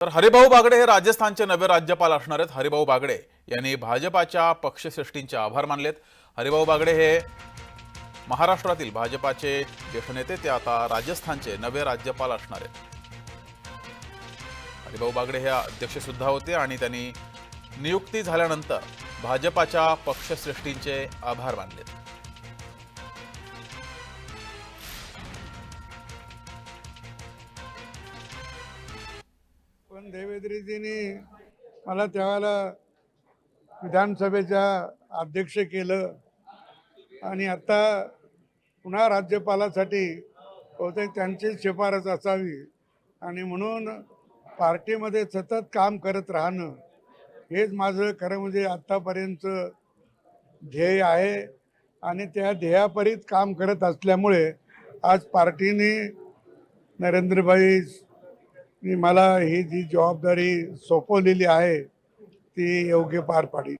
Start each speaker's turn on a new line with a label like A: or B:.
A: तर हरिभाऊ बागडे हे राजस्थानचे नवे राज्यपाल असणार आहेत. हरिभाऊ बागडे यांनी भाजपाच्या पक्षश्रेष्ठींचे आभार मानलेत. हरिभाऊ बागडे हे महाराष्ट्रातील भाजपाचे ज्येष्ठ नेते ते आता राजस्थानचे नवे राज्यपाल असणार आहेत. हरिभाऊ बागडे हे अध्यक्ष सुद्धा होते आणि त्यांनी नियुक्ती झाल्यानंतर भाजपाच्या पक्षश्रेष्ठींचे आभार मानलेत.
B: पण देवेंद्रजींनी मला त्यावेळेला विधानसभेच्या अध्यक्ष केलं. आणि आता पुन्हा राज्यपालासाठी बहुतेक त्यांचीच शिफारस असावी. आणि म्हणून पार्टीमध्ये सतत काम करत राहणं हेच माझं खरं म्हणजे आत्तापर्यंत ध्येय आहे. आणि त्या ध्येयापरीत काम करत असल्यामुळे आज पार्टीने नरेंद्रभाई मी मला ही जी जबाबदारी सोपवलेली आहे ती योग्य पार पाडी